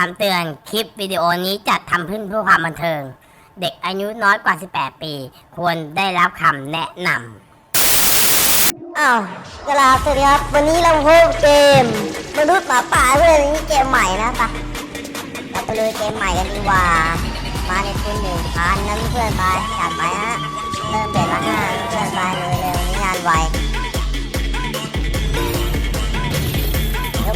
คำเตือน คลิปวิดีโอนี้จัดทำขึ้นเพื่อความบันเทิง เด็กอายุน้อยกว่า 18 ปี ควรได้รับคำแนะนำอ้าวกราบสวัสดีครับ วันนี้เราพบเกม มนุษย์หมาป่าเพื่อนนี้เกมใหม่นะปะเราไปเลยเกมใหม่กันดีกว่า มาในทุนหนึ่งพันนั้นเพื่อนไปจัดไปฮะ เริ่มเบ็ดละห้าเพื่อนไปเลยเร็วนี้งานไว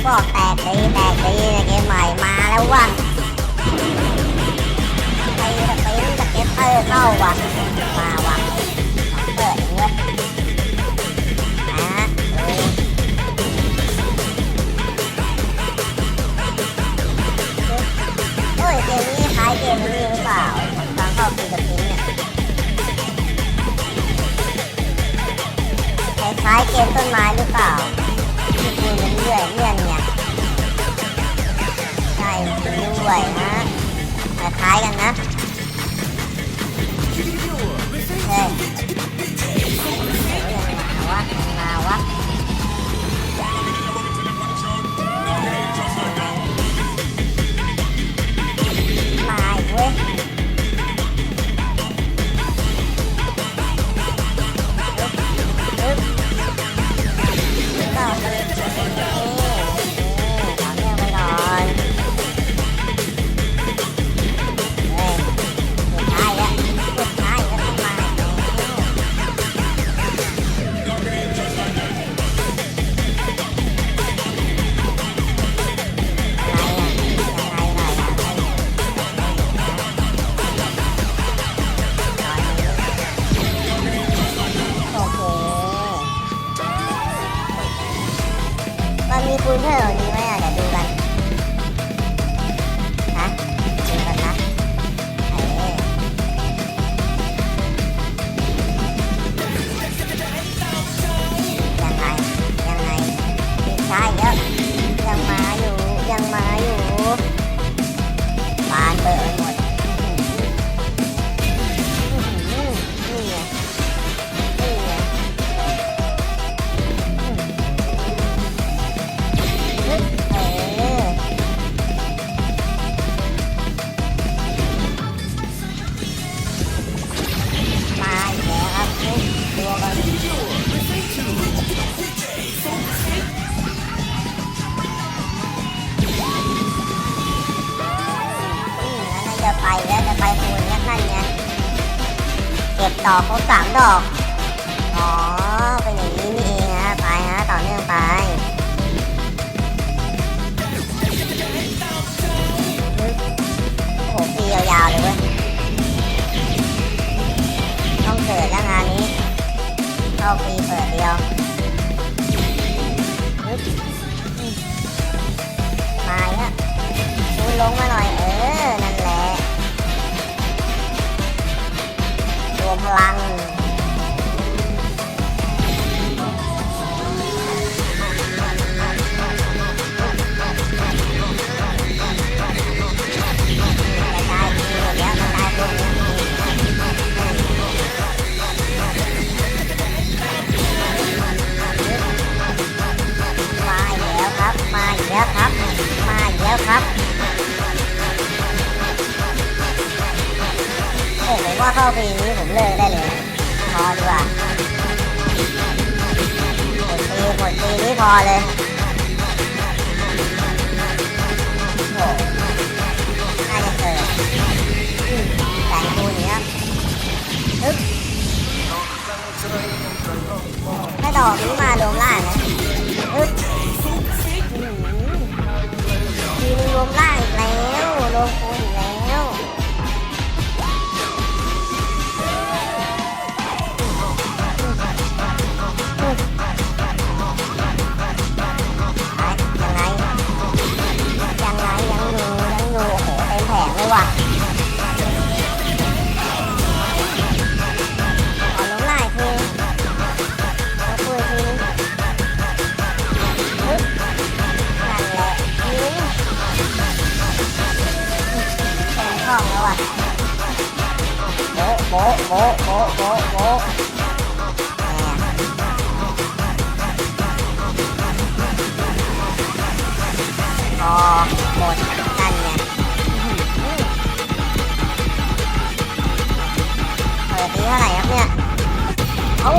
แล้วก็แตกตีแตกตีเกมใหม่มาแล้วว่ะตีสตีนสเก็ตเตอร์เข้าว่ะมาว่ะเปิดเว้ยนะฮะเอ้ยเกมนี้คล้ายเกมนี้หรือเปล่าตอนเข้าปีกับพิงเนี่ยคล้ายเกมต้นไม้หรือเปล่าที่คุยเรื่อยเลื่อนเนี่ย วยนะคล้ายกันนะ มันมี ไปแล้วจะไปคูณยักนั่นไงเก็บดอกครบสามดอก อ๋อ เป็นอย่างนี้นี่เองนะไปฮะ ต่อเนื่องไปโอ้โหปียาวๆเลยเว้ย ต้องเกิดแล้วงานนี้เข้าปีเปิดเดียวมาฮะชูลงมาหน่อยเออ โอ้ผมว่าเข้าปีนี้ผมเลิกได้เลยพอดีกว่าหมดปีหมดปีนี้พอเลยโอ้น่าจะเกิดอืมแต่งคูณอย่างเนี้ยฮึบถ้าดอกนี้มาลงล่าาะเงาะเงาพอหมดนั่นไงเปิดนี้เท่าไหร่ครับเนี่ยเอ้า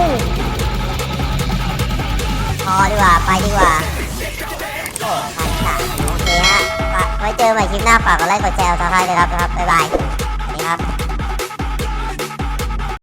พอดีกว่า ไปดีกว่าโอ้พันสามเคฮะไว้เจอใหม่คลิปหน้าฝากกดไลค์กดแชร์ซับสไครต์ด้ยครับครับบ๊ายบายสวัสดีครับ